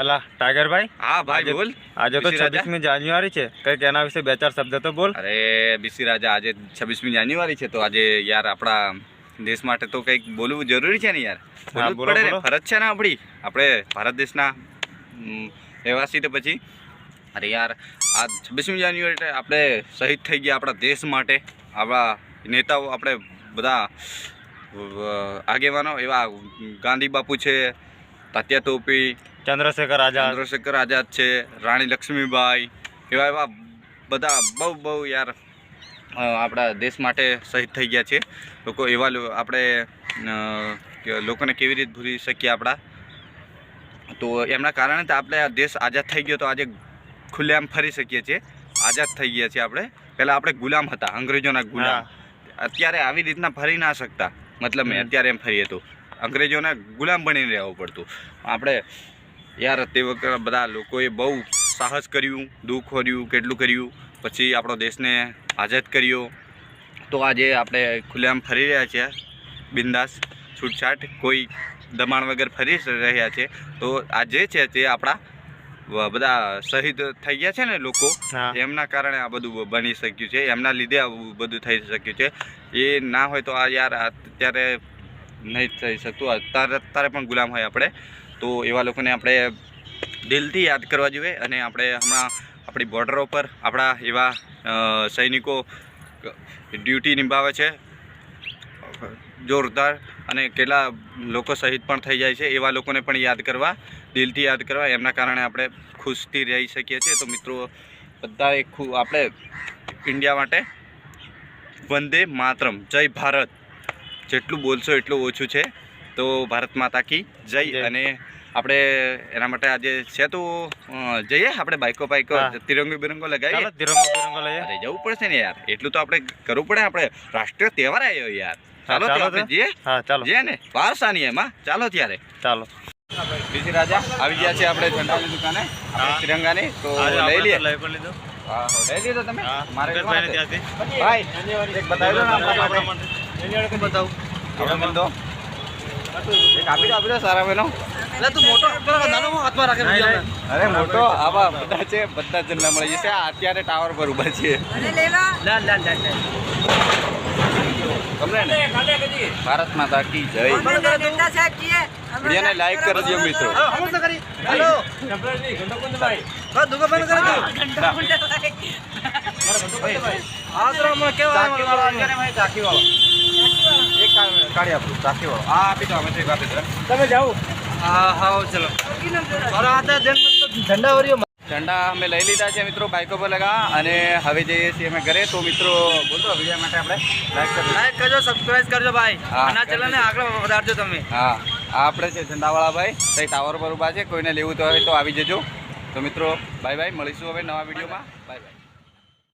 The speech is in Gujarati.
અલા ટાઈગરભાઈ હા ભાઈ બોલ. આજે તો છવ્વીસમી જાન્યુઆરી છે. કંઈક એના વિશે બે ચાર શબ્દ તો બોલ. અરે બીસી રાજા આજે છવ્વીસમી જાન્યુઆરી છે તો આજે યાર આપણા દેશ માટે તો કંઈક બોલવું જરૂરી છે ને યાર? પડે ફરજ છે ને આપણી. આપણે ભારત દેશના રહેવાસી તો પછી. અરે યાર આ છવ્વીસમી જાન્યુઆરી આપણે શહીદ થઈ ગયા આપણા દેશ માટે. આપણા નેતાઓ આપણે બધા આગેવાનો એવા ગાંધી બાપુ છે તાત્યા ટોપી ચંદ્રશેખર આઝાદ. ચંદ્રશેખર આઝાદ છે રાણી લક્ષ્મીબાઈ એવા એવા બધા બહુ બહુ યાર આપણા દેશ માટે શહીદ થઈ ગયા છે. લોકો એવા આપણે લોકોને કેવી રીતે ભૂલી શકીએ આપણા? તો એમના કારણે તો આપણે આ દેશ આઝાદ થઈ ગયો તો આજે ખુલ્લેઆમ ફરી શકીએ છીએ. આઝાદ થઈ ગયા છીએ આપણે. પહેલાં આપણે ગુલામ હતા અંગ્રેજોના ગુલામ. અત્યારે આવી રીતના ફરી ના શકતા. મતલબ મેં અત્યારે એમ ફરીએ તો અંગ્રેજોના ગુલામ બનીને રહેવું પડતું. આપણે યાર તે વખતે બધા લોકોએ બહુ સાહસ કર્યું દુઃખ કર્યું કેટલું કર્યું. પછી આપણો દેશને આઝાદ કર્યો. તો આજે આપણે ખુલ્લેઆમ ફરી રહ્યા છીએ. બિંદાસ છૂટછાટ કોઈ દબાણ વગર ફરી રહ્યા છે. તો આ જે છે તે આપણા બધા શહીદ થઈ ગયા છે ને લોકો એમના કારણે આ બધું બની શક્યું છે. એમના લીધે આવું બધું થઈ શક્યું છે. એ ના હોય તો આ યાર આ અત્યારે નહીં થઈ શકતું. અત્યારે અત્યારે પણ ગુલામ હોય આપણે. તો એવા લોકોને આપણે દિલથી યાદ કરવા જોઈએ અને આપણે હમણાં આપણી બોર્ડરો પર આપણા એવા સૈનિકો ડ્યુટી નિભાવે છે. જોરદાર અને કેટલા લોકો શહીદ પણ થઈ જાય છે એવા લોકોને પણ યાદ કરવા, દિલથી યાદ કરવા. એમના કારણે આપણે ખુશથી રહી શકીએ છીએ. તો મિત્રો, બધાએ ખૂબ આપણે ઇન્ડિયા માટે વંદે માતરમ. જય ભારત. જેટલું બોલશો એટલું ઓછું છે. તો ભારત માતા કી જય. અને આપણે એના માટે આજે છે તો જઈએ. આપણે બાઈકો બાઈકો તિરંગો બિરંગો લગાવીએ. તિરંગો બિરંગો લઈએ. જવું પડશે ને યાર. એટલું તો આપણે કરવું પડે. આપણે રાષ્ટ્રીય તહેવાર આવ્યો યાર. ચાલો ચાલો આપણે જઈએ. હા ચાલો. જઈએ ને. પારસાની એમાં. ચાલો ત્યારે. ચાલો. બીજી રાજા આવી ગયા છે આપણે ઝંડાની દુકાને. તિરંગાની. તો લઈ લઈએ લઈ પણ લીધો. હા, લઈ લીધો તમે? મારે મુકેશભાઈને લેવાનો છે. ત્યાંથી. ભાઈ એક બતાવી દો ને આપણા. બતાવું? આપણે મિલ દો એક આપી દો આપી દો સારા બહેનો અરે મોટો આવા બધા છે બધા ઝંડા મળી જશે અત્યારે ટાવર પર ઊભા છે ભારત માતા કી જય. વિડીયોને લાઈક કરજો મિત્રો. ચાકી કાઢી આપું ચાકી વાળો આ આપી દો અમે તો આપી દો. તમે જાઓ. હા હા ચલો. ઝંડા અમે લઈ લીધા છે મિત્રો બાઈકો પર લગા. અને હવે જઈએ છીએ અમે ઘરે. તો મિત્રો બોલતો વીડિયો માટે આપણે લાઈક કરી લાઈક કરજો સબસ્ક્રાઇબ કરજો ભાઈ. હા, અને આ ચેનલને આગળ વધારજો તમે. હા આપણે છે ઝંડાવાળા ભાઈ. તઈ ટાવર પર ઊભા છે કોઈને લેવું તો હોય તો આવી જજો. તો મિત્રો બાય બાય મળીશું હવે નવા વિડીયોમાં. Bye bye